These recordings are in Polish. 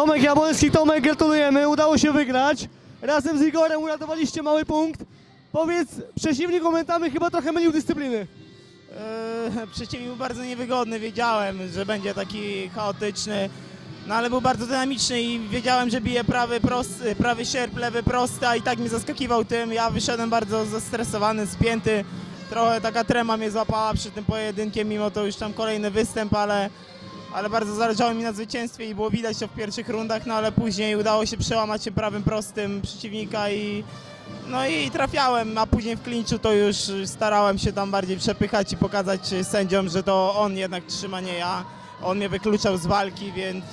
Tomek Jabłoński, Tomek, gratulujemy, udało się wygrać. Razem z Igorem uratowaliście mały punkt. Powiedz, przeciwnik momentami chyba trochę mylił dyscypliny. Eee, Przeciwnik był bardzo niewygodny, wiedziałem, że będzie taki chaotyczny, no ale był bardzo dynamiczny i wiedziałem, że bije prawy, prosty, prawy sierp, lewy prosty, a i tak mnie zaskakiwał tym. Ja wyszedłem bardzo zestresowany, spięty, trochę taka trema mnie złapała przy tym pojedynkiem, mimo to już tam kolejny występ, ale, ale bardzo zależało mi na zwycięstwie i było widać to w pierwszych rundach, no ale później udało się przełamać się prawym prostym przeciwnika i no i trafiałem, a później w klinczu to już starałem się tam bardziej przepychać i pokazać sędziom, że to on jednak trzyma, nie ja. On mnie wykluczał z walki, więc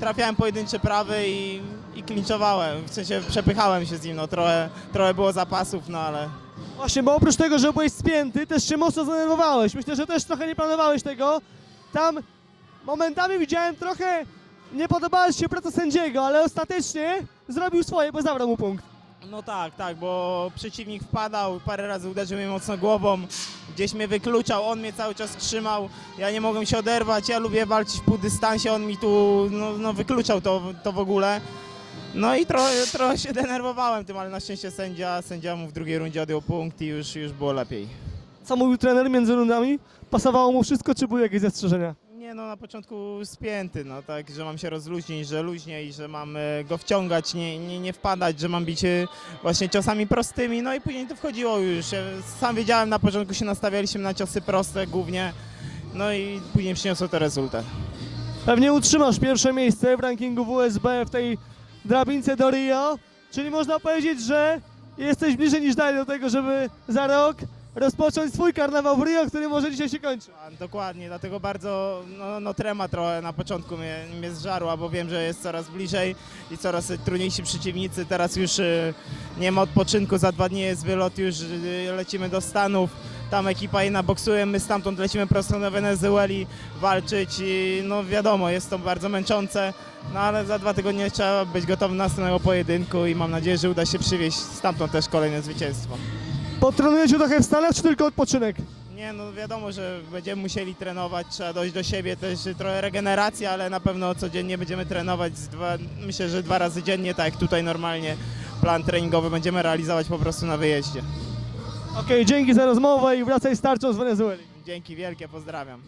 trafiałem pojedyncze prawy i, i klinczowałem. W sensie przepychałem się z nim, no trochę, trochę było zapasów, no ale Właśnie, bo oprócz tego, że byłeś spięty, też się mocno zdenerwowałeś. Myślę, że też trochę nie planowałeś tego. Tam momentami widziałem trochę, nie podobała się praca sędziego, ale ostatecznie zrobił swoje, bo zabrał mu punkt. No tak, tak, bo przeciwnik wpadał, parę razy uderzył mnie mocno głową, gdzieś mnie wykluczał, on mnie cały czas trzymał, ja nie mogłem się oderwać, ja lubię walczyć w półdystansie, on mi tu no, no, wykluczał to, to w ogóle. No i trochę, trochę się denerwowałem tym, ale na szczęście sędzia, sędzia mu w drugiej rundzie odjął punkt i już, już było lepiej. Co mówił trener między rundami? Pasowało mu wszystko, czy były jakieś zastrzeżenia? No, na początku spięty, no tak, że mam się rozluźnić, że luźniej, że mam e, go wciągać, nie, nie, nie wpadać, że mam bić właśnie ciosami prostymi, no i później to wchodziło już. Sam wiedziałem, na początku się nastawialiśmy na ciosy proste głównie, no i później przyniosło to rezultat. Pewnie utrzymasz pierwsze miejsce w rankingu WSB w tej drabince do Rio, czyli można powiedzieć, że jesteś bliżej niż dalej do tego, żeby za rok rozpocząć swój karnawał w Rio, który może dzisiaj się kończy. Dokładnie, dlatego bardzo, no, no trema trochę na początku mnie, mnie zżarła, bo wiem, że jest coraz bliżej i coraz trudniejsi przeciwnicy. Teraz już y, nie ma odpoczynku, za dwa dni jest wylot, już y, lecimy do Stanów. Tam ekipa inna boksuje, my stamtąd lecimy prosto do Wenezueli walczyć i no wiadomo, jest to bardzo męczące, no ale za dwa tygodnie trzeba być gotowym na następnego pojedynku i mam nadzieję, że uda się przywieźć stamtąd też kolejne zwycięstwo. Potrenujecie trochę w Stanach, czy tylko odpoczynek? Nie, no wiadomo, że będziemy musieli trenować, trzeba dojść do siebie, też trochę regeneracja, ale na pewno codziennie będziemy trenować, dwa, myślę, że dwa razy dziennie, tak jak tutaj normalnie plan treningowy będziemy realizować po prostu na wyjeździe. Okej, dzięki za rozmowę i wracaj starczą z Wenezueli. Dzięki wielkie, pozdrawiam.